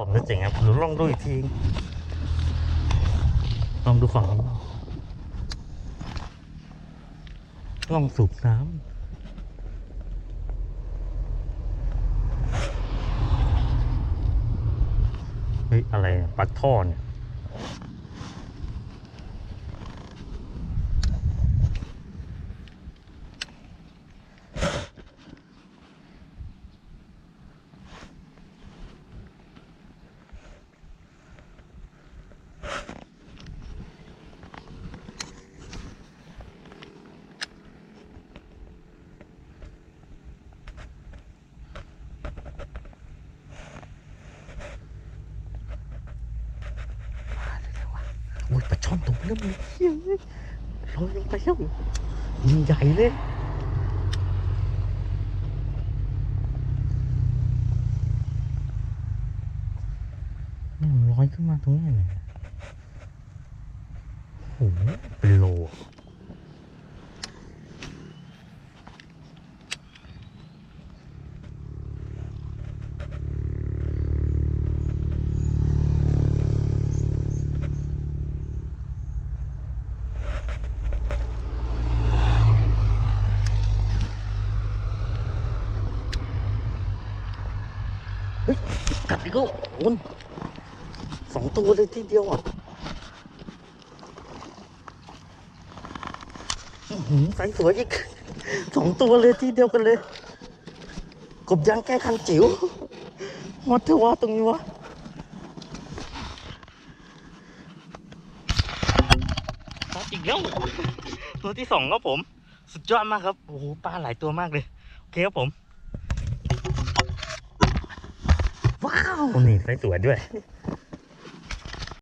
ผมจะเจ๋งครับหรือลองดูอีกทีลองดูฝั่งนี้ลองสูบน้ำเฮ้ยอะไรปลักท่อเนี่ย โอ้ยปลาช่อนตรงนี้มเลยเฮ้ยลอยลงไปแล้วยิงใหญ่เลยนี่มันลอยขึ้นมาตรงนี้เลยโอ้โหเป็นโล กัดอีกแล้วโอนสองตัวเลยทีเดียวอะอื้อหือใส่สวยอีกสองตัวเลยทีเดียวกันเลย กบยางแก้คันจิ๋วฮอตเทวะตรงนี้วะ ครับ อีกแล้ว ตัวที่สองครับผม สุดยอดมากครับ โอ้โห ปลาหลายตัวมากเลย โอเคครับผม ว้าว นี่ไซส์สวยด้วย